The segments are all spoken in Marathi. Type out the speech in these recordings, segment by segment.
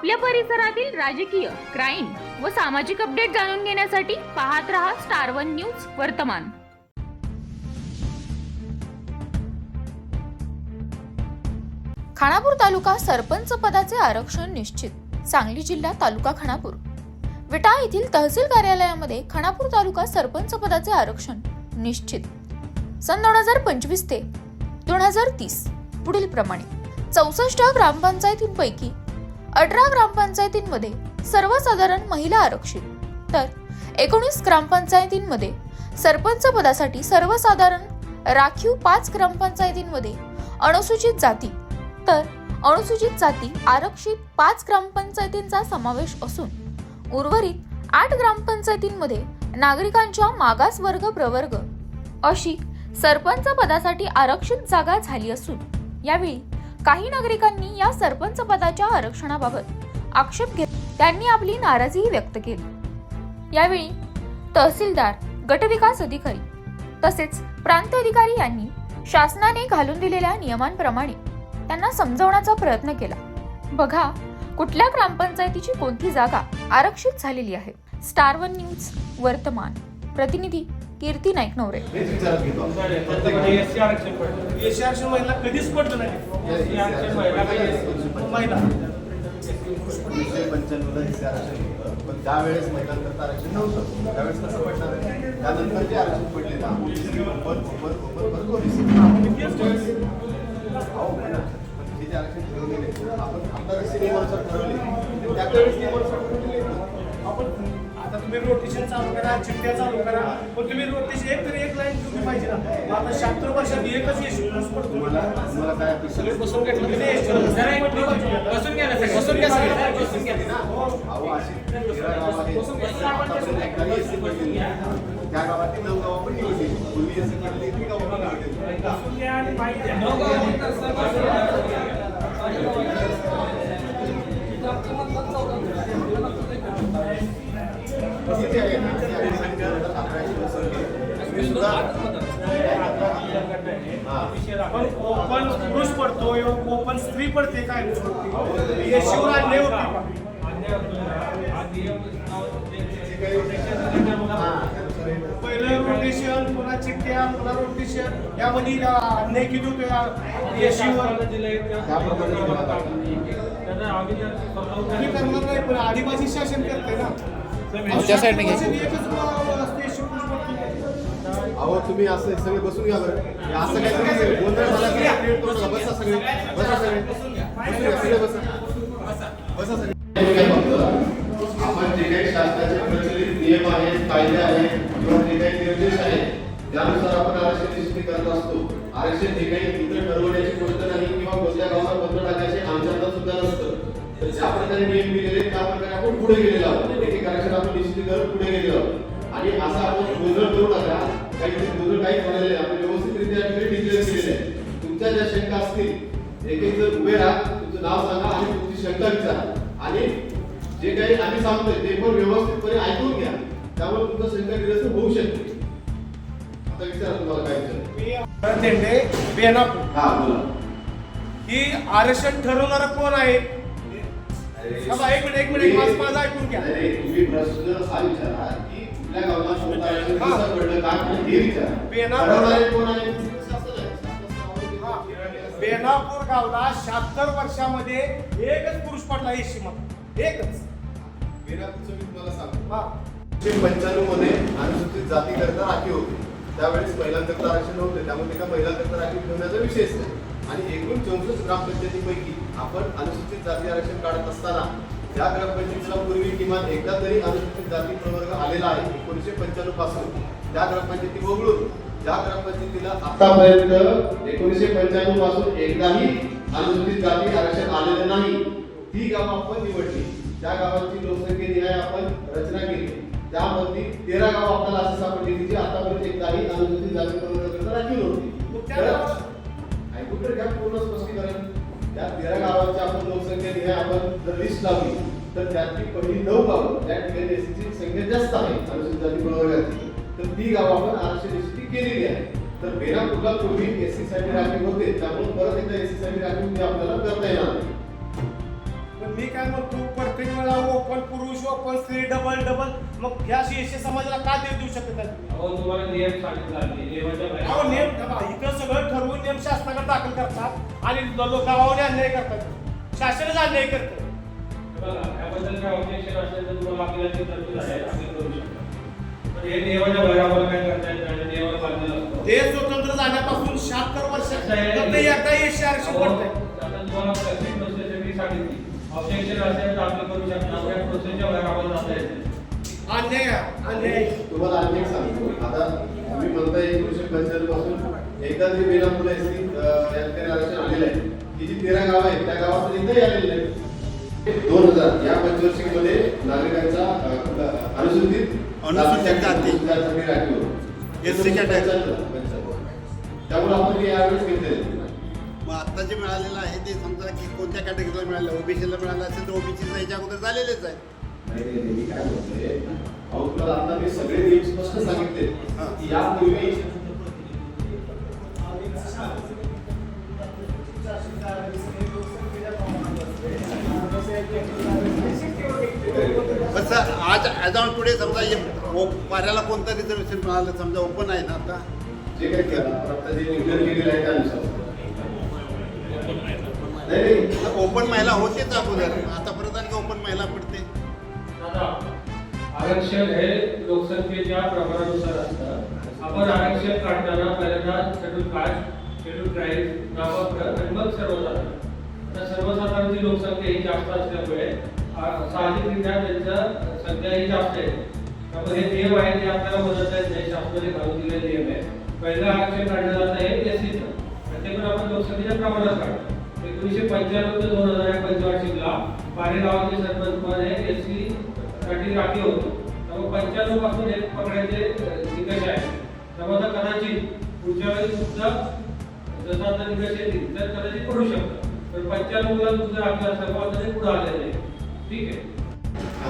आपल्या परिसरातील राजकीय क्राईम व सामाजिक अपडेट जाणून घेण्यासाठी पाहत रहा स्टार वन न्यूज वर्तमान. खानापूर तालुका सरपंच पदाचे आरक्षण निश्चित सांगली जिल्हा तालुका खानापूर. विटा येथील तहसील कार्यालयामध्ये खानापूर तालुका सरपंच पदाचे आरक्षण निश्चित. सन दोन हजार पंचवीस ते दोन हजार तीस पुढील प्रमाणे चौसष्ट ग्रामपंचायतींपैकी अठरा ग्रामपंचायतींमध्ये सर्वसाधारण महिला आरक्षित. तर एकोणीस ग्रामपंचायतींमध्ये सरपंच पदासाठी सर्वसाधारण राखीव पाच ग्रामपंचायतींमध्ये अनुसूचित जाती. तर अनुसूचित जाती आरक्षित पाच ग्रामपंचायतींचा समावेश असून उर्वरित आठ ग्रामपंचायतींमध्ये नागरिकांच्या मागास वर्ग प्रवर्ग अशी सरपंच पदासाठी आरक्षित जागा झाली असून यावेळी काही नागरिकांनी या सरपंच पदाच्या आरक्षणाबाबत आक्षेप घेत त्यांनी आपली नाराजीही व्यक्त केली. यावेळी तहसीलदार गटविकास अधिकारी तसेच प्रांत अधिकारी यांनी शासनाने घालून दिलेल्या नियमांप्रमाणे त्यांना समजवण्याचा प्रयत्न केला. बघा कुठल्या ग्रामपंचायतीची कोणती जागा आरक्षित झालेली आहे? स्टार वन न्यूज वर्तमान. प्रतिनिधी कीर्ती नाईक नवरे. कधीच पडलं नाही. एकोणीसशे पंच्याण्णवला आरक्षण होतं. पण त्यावेळेस महिलांकरता आरक्षण नव्हतं. त्यावेळेस कसं पडणार आहे. त्यानंतर जे आरक्षण पडले ना. Open open open open OBC अहो पण हे जे आरक्षण ठरवलेले आपण आता कसे नियमानुसार ठरवले. त्यावेळेस नियमानुसार ठरवलेले आपण तुम्ही रोटेशन चालू करा चिठ्ठ्या चालू करा. पण तुम्ही रोटेशन एक तरी एक लाईन तुम्ही पाहिजे ना. आता शहात्तर वर्षात एकच येशी पडतो. तुम्हाला तुम्हाला काय सगळे. बसून घेतलं. त्या गावातील नऊ गावं पण निवडली पूर्वी असं गावं पण निवडलेली. ओपन पुरुष पडतो ओपन स्त्री पडते काय? हा, त्यानुसार हे- पहिलं रोटेशन पुन्हा चिठ्ठ्या पुन्हा रोटेशन यामध्ये अन्याय किती होतो दाखवलं. तुम्ही करणार नाही पण आदिवासी शासन करते ना. आमच्या side ने घे. एकच असते येशी पुरुष पडतो. अहो तुम्ही असं सगळे बसून घ्या बरं. असं काय तुम्ही गोंधळ झाला की create करू नका. बसा सगळे. बसा सगळे. बसून घ्या, सगळे बसा. बसा. सगळे. आपण जे काही शासनाचे प्रचलित नियम आहेत कायदे आहेत किंवा जे काही निर्देश आहेत त्यानुसार आपण आरक्षण निश्चित करत असतो. आरक्षण हे काही इतर ठरवण्याची गोष्ट नाही किंवा कोणत्या गावाला पत्र टाकायचे आमच्या सुद्धा नसतं. तर ज्या प्रकारे नियम दिलेले त्या प्रकारे आपण पुढे गेलेलो आहोत. एक एक आरक्षण आपण निश्चित करत पुढे गेलेलो आहोत. आणि असा आपण गोंधळ करू नका. काही गोंधळ काही झालेले. आपण व्यवस्थितरित्या डिक्लेअर केलेले आहे तुमच्या ज्या शंका असतील एक एक जण उभे राहा तुमचं नाव सांगा आणि तुमची शंका विचारा. आणि जे काही आम्ही सांगतोय ते पण व्यवस्थितपणे ऐकून घ्या. त्यामुळे तुमचं शंका निरसन होऊ शकते. आता विचारा तुम्हाला काय विचार. तेंडे बेनापूर. हा बोला. ही आरक्षण ठरवणारा कोण आहे? एक मिनिट एक मिनिट. माझं ऐकून घ्या. तुम्ही प्रश्न हा विचारा की कुठल्या गावाला कसं पडलं काय पडलं हे विचारा. बेनापूर- ठरवणारे कोण आहे? हा. गावला शहात्तर वर्षामध्ये एकच पुरुष पडला एशी मध्ये एकच. बेनापूरचं मी तुम्हाला सांगतो. हा. पंच्याण्णवमध्ये अनुसूचित जाती करता राखीव होते. त्यावेळेस महिलांकरता आरक्षण नव्हते. त्यामुळे एका महिलांकरता राखीव ठेवण्याचा विषयच नाही. आणि एकूण चौसष्ट ग्रामपंचायतीपैकी आपण अनुसूचित जाती आरक्षण काढत असताना त्या ग्रामपंचायतीला पूर्वी किमान एकदा तरी अनुसूचित जाती प्रवर्ग आलेला आहे एकोणीसशे पंच्याण्णवपासून. त्या ग्रामपंचायती वगळून ज्या ग्रामपंचायतीला आतापर्यंत एकोणीसशे पंच्याण्णवपासून एकदाही अनुसूचित जाती आरक्षण आलेलं नाही. ती गावं आपण निवडली. त्या गावाची लोकसंख्येनिहाय आपण रचना केली. त्यामध्ये तेरा गाव आपल्याला असं सापडली की जी आतापर्यंत एकदाही अनुसूचित जाती प्रवर्गाकरता तर- गावात- ऐकून तर घ्या पूर्ण स्पष्टीकरण. त्या तेरा गावाची आपण लोकसंख्या निहाय आपण जर लिस्ट लावली तर त्यातली पहिली नऊ गावं त्या ठिकाणी एसटीची संख्या जास्त आहे. अनुसूचित जाती प्रवर्गाची तर ती गावं आपण आरक्षण एसटी केलेली आहे. तर बेनापूरला पूर्वी एससी साठी राखीव होते त्यामुळे परत एकदा एससी साठी राखीव म्हणजे आपल्याला करता येणार नाही. पण मी काय म्हणतो? स्त्री डबल डबल मग ह्या एसटी समाजाला का देऊ देऊ शकत नाही अहो तुम्हाला नियम सांगितला. नियमाच्या अहो नेम इथं सगळं ठरवून नेम शासनाकडे दाखल करतात आणि लोक गावाने अन्याय करतात. शासनच अन्याय करतं. बघा याबद्दल काय असेल तर तुम्हाला तरतूद आहे. आपण करू शकतो पण हे नियमाच्या बाहेर आम्हाला काय करता येत नाही नियमाला बांधलेलं असतं ते स्वतंत्र झाल्यापासून शहात्तर. फक्त एकदा एसटी आरक्षण पडतंय. आता तुम्हाला प्रत्येक प्रोसेससाठी सांगितली. ऑब्जेक्शन असेल तर आपण करू शकता. त्या प्रोसेसच्या बाहेर आम्हाला जाता येत. अन्याय आहे, अन्याय. तुम्हाला एक सांगतो. आता तुम्ही म्हणताय एकोणीसशे पंच्याण्णवपासून एकदा जे बेलापूर एस सी यात्रे आरक्षण आलेलं आहे. की जी तेरा गाव आहेत त्या गावात इथंही आलेलं आहे. दोन हजार या पंचवार्षिकमध्ये नागरिकांचा अं, अनुसूचित अनुसूचित राखीव SC च्या tax. त्यामुळे आपण हे यावेळेस घेतलेलं मग आता जे मिळालेलं आहे ते समजा की कोणत्या कॅटेगरीला मिळालं? ओबीसीला मिळालं असेल तर ओबीसीचं याच्या अगोदर झालेलेच आहे. नाही नाही नाही, मी काय म्हणतोय अहो तुला आता मी सगळे नियम स्पष्ट सांगितले. हा. की यापूर्वी कसं आज ॲज ऑन टुडे समजा हे ओ- पाऱ्याला कोणतं रिझर्वेशन मिळालं? समजा ओपन आहे ना आता. जे काही आता जे नियोजन केलेलं आहे त्यानुसार. ओपन महिला होतेच अगोदर. आतापर्यंत आणखी ओपन महिला पडते. आता आरक्षण हे लोकसंख्येच्या प्रमाणानुसार असतं. आपण आरक्षण काढताना पहिल्यांदा शेड्यूल कास्ट शेड्यूल ट्राईब नामकरण आणि मग सर्वसाधारण. आता सर्वसाधारणची लोकसंख्या ही जास्त असल्यामुळे साहजिकरित्या त्यांचं संख्या ही जास्त आहे. त्यामुळे हे नियम आहे ते आपल्याला मदत आहेत जे शासनाने घालून दिलेले नियम आहे पहिलं आरक्षण काढलं जातं हे एस सीचं आणि आपण लोकसंख्येच्या प्रमाणात काढतो एकोणीसशे पंच्याण्णव ते दोन हजार या पंचवार्षिकला पारे गावाचे सरपंच पद हे एस सी साठी राखीव होतं. त्यामुळे पंच्याण्णवपासून हे पकडायचे निकष आहे त्यामुळे कदाचित पुढच्या वेळी सुद्धा जसा आता निकष येतील तर कदाचित पडू शकतं. पण पंच्याण्णवला तुमचं आपल्या असल्यामुळे आता पुढे आलेलं आहे. ठीक आहे?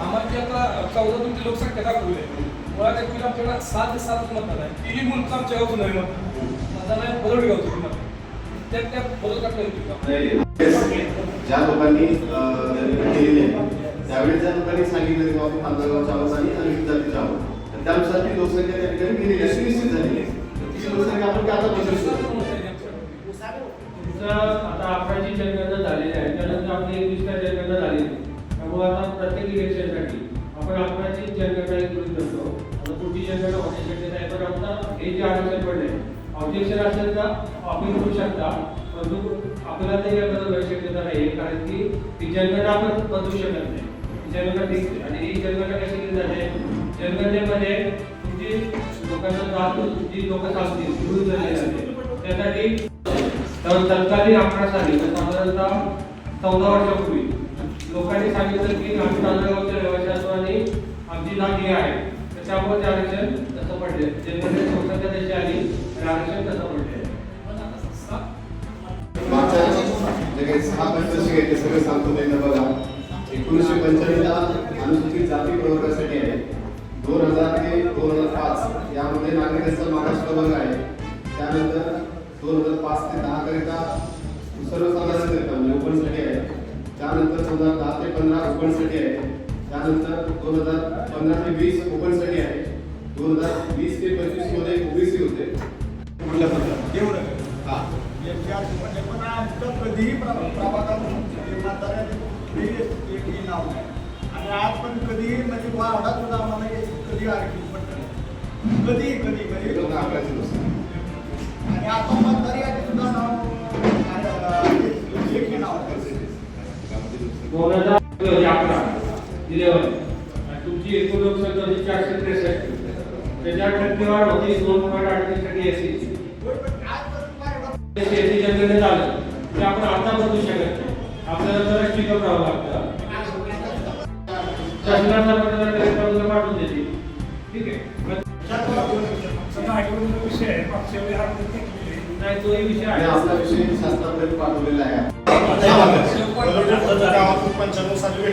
आम्हाला आता चौदा तुमची लोकसंख्या दाखवली. आहे मुळात ऍक्च्युली आमच्याकडे सात ते सात मतदान आहे. तिन्ही मुलं आमच्या गावचं नवीन मतदान मतदान आहे बदल गावचं मतदान ज्या लोकांनी अं, आहे त्यावेळी ज्या लोकांनी सांगितलं की बाबा खांदागावच्या आवाज आणि अनेक जातीच्या आवाज तर त्यानुसार ती लोकसंख्या त्या ठिकाणी गेलेली आहे सुनिश्चित झालेली आहे. ती लोकसंख्या आपण काय आता बदलू शकतो? आता अकराची जनगणना झालेली आहे त्यानंतर आपली एकवीसच्या जनगणना झालेली आहे. त्यामुळे आता प्रत्येक इलेक्शनसाठी आपण अकराची जनगणना एक गृहीत धरतो. आता पुढची जनगणना होण्याची शक्यता आहे पण आता हे जे आरक्षण पडले ऑब्जेक्शन असेल तर अपील करू शकता परंतु आपल्याला ते या बदल शक्यता नाही कारण की ही जनगणना आपण बदलू शकत नाही. जनगणना ठीक आणि ही जनगणना कशी केली जाते? जनगणनेमध्ये म्हणजे तुमची लोकांना जात जी लोक चालतील गृहीत धरले जाते त्यासाठी तर तत्कालीन आकडा सांगितलं साधारणतः चौदा वर्षापूर्वी. लोकांनी सांगितलं की आम्ही तांदळगावच्या रहिवाशांचो आणि आमची जात ही आहे. तर त्यामुळे ते आरक्षण पडले. आणि आरक्षण पडले. मागच्या सहा ते सगळं सांगतो त्यांना बघा. एकोणीसशे पंच्याण्णवला अनुसूचित जाती प्रवर्गासाठी आहे. दोन हजार ते दोन हजार पाच यामध्ये नागरिकांचा महाराष्ट्र प्रवर्ग आहे. त्यानंतर दोन हजार पाच ते दहा करिता सर्वसाधारण म्हणजे ओपनसाठी आहे. त्यानंतर दोन हजार दहा ते पंधरा ओपनसाठी आहे. त्यानंतर दोन हजार पंधरा ते वीस ओपनसाठी आहे. दोन हजार वीस ते पंचवीसमध्ये ओबीसी होते. कुठल्या पद्धत एवढं हा. म्हणजे पण आजकाल कधीही प्र- प्रभागात म्हाताऱ्या एकही नाव नाही. आणि आज पण कधीही म्हणजे वार्डात सुद्धा आम्हाला कधी आरक्षण नाही. कधी कधी नुसार आणि आता मतदार यादी सुद्धा नाव. दोन हजार होते अकरा. दिलेवर. त्याच्या टक्केवाढ होती दोन पॉईंट अडतीस टक्के एसी शेती जनगणनेत आलं ते आपण आता बदलू शकत नाही. आपल्याला जरा स्टिकअप राहावं लागतं. शासनाचा पत्र कलेक्टरला पाठवून देते ठीक आहे. हा नाही तोही विषय आहे. आपला विषय शासनापर्यंत पाठवलेला आहे. पंच्याण्णव साली?